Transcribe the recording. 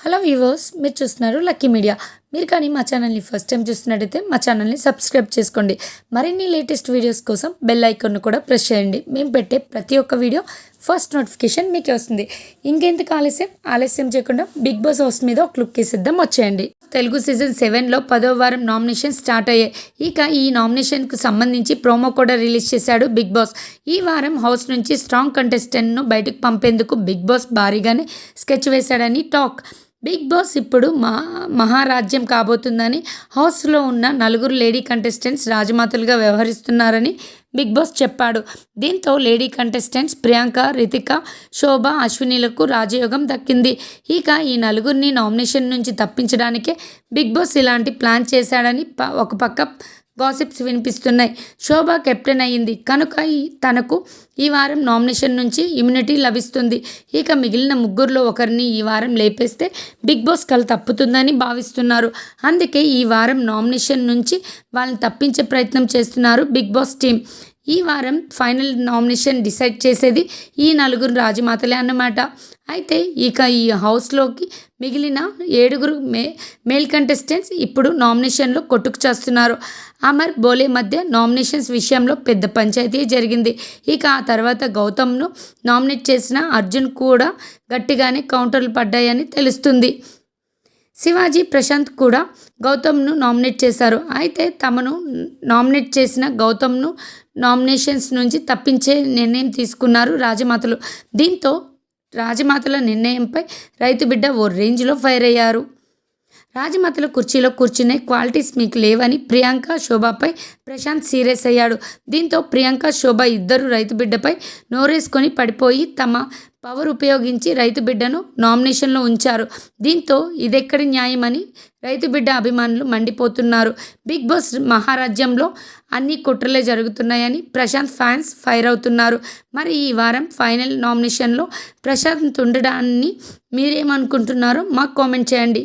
Hello viewers మీరు చూస్తున్నారు lucky media. మీరు కానీ మా ఛానల్ని ఫస్ట్ టైం చూస్తున్నట్టయితే మా ఛానల్ని సబ్స్క్రైబ్ చేసుకోండి. మరిన్ని లేటెస్ట్ వీడియోస్ కోసం బెల్ ఐకాన్ను కూడా ప్రెస్ చేయండి. మేము పెట్టే ప్రతి ఒక్క వీడియో ఫస్ట్ నోటిఫికేషన్ మీకే వస్తుంది. ఇంకెందుకు ఆలస్యం? ఆలస్యం చేయకుండా బిగ్ బాస్ హౌస్ మీద ఒక క్లిక్ సిద్ధం వచ్చేయండి. తెలుగు సీజన్ సెవెన్లో పదో వారం నామినేషన్ స్టార్ట్ అయ్యాయి. ఇక ఈ నామినేషన్కు సంబంధించి ప్రోమో కూడా రిలీజ్ చేశాడు బిగ్ బాస్. ఈ వారం హౌస్ నుంచి స్ట్రాంగ్ కంటెస్టెంట్ను బయటకు పంపేందుకు బిగ్ బాస్ భారీగానే స్కెచ్ వేశాడని టాక్. బిగ్ బాస్ ఇప్పుడు మా మహారాజ్యం కాబోతుందని హౌస్లో ఉన్న నలుగురు లేడీ కంటెస్టెంట్స్ రాజమాతలుగా వ్యవహరిస్తున్నారని బిగ్ బాస్ చెప్పాడు. దీంతో లేడీ కంటెస్టెంట్స్ ప్రియాంక రితిక శోభ అశ్వినిలకు రాజయోగం దక్కింది. ఇక ఈ నలుగురిని నామినేషన్ నుంచి తప్పించడానికే బిగ్ బాస్ ఇలాంటి ప్లాన్ చేశాడని ప- ఒక పక్క గాసిప్స్ వినిపిస్తున్నాయి. శోభ కెప్టెన్ అయ్యింది. కనుక ఈ తనకు ఈ వారం నామినేషన్ నుంచి ఇమ్యూనిటీ లభిస్తుంది. ఇక మిగిలిన ముగ్గురులో ఒకరిని ఈ వారం లేపేస్తే బిగ్ బాస్ కల తప్పుతుందని భావిస్తున్నారు. అందుకే ఈ వారం నామినేషన్ నుంచి వాళ్ళని తప్పించే ప్రయత్నం చేస్తున్నారు బిగ్ బాస్ టీం. ఈ వారం ఫైనల్ నామినేషన్ డిసైడ్ చేసేది ఈ నలుగురు రాజమాతలే అన్నమాట. అయితే ఇక ఈ హౌస్లోకి మిగిలిన ఏడుగురు మే మేల్ కంటెస్టెంట్స్ ఇప్పుడు నామినేషన్లో కొట్టుకు చేస్తున్నారు. అమర్ బోలే మధ్య నామినేషన్స్ విషయంలో పెద్ద పంచాయతీ జరిగింది. ఇక ఆ తర్వాత గౌతమ్ను నామినేట్ చేసిన అర్జున్ కూడా గట్టిగానే కౌంటర్లు పడ్డాయని తెలుస్తుంది. శివాజీ ప్రశాంత్ కూడా గౌతమ్ను నామినేట్ చేశారు. అయితే తమను నామినేట్ చేసిన గౌతమ్ను నామినేషన్స్ నుంచి తప్పించే నిర్ణయం తీసుకున్నారు రాజమాతలు. దీంతో రాజమాతల నిర్ణయంపై రైతు బిడ్డ ఓ రేంజ్లో ఫైర్ అయ్యారు. రాజమాతల కుర్చీలో కూర్చునే క్వాలిటీస్ మీకు లేవని ప్రియాంక శోభపై ప్రశాంత్ సీరియస్ అయ్యాడు. దీంతో ప్రియాంక శోభ ఇద్దరు రైతు బిడ్డపై నోరేసుకొని పడిపోయి తమ పవర్ ఉపయోగించి రైతు బిడ్డను నామినేషన్లో ఉంచారు. దీంతో ఇదెక్కడి న్యాయమని రైతు బిడ్డ అభిమానులు మండిపోతున్నారు. బిగ్ బాస్ మహారాజ్యంలో అన్ని కుట్రలే జరుగుతున్నాయని ప్రశాంత్ ఫ్యాన్స్ ఫైర్ అవుతున్నారు. మరి ఈ వారం ఫైనల్ నామినేషన్లో ప్రశాంత్ ఉండడాన్ని మీరేమనుకుంటున్నారో మాకు కామెంట్ చేయండి.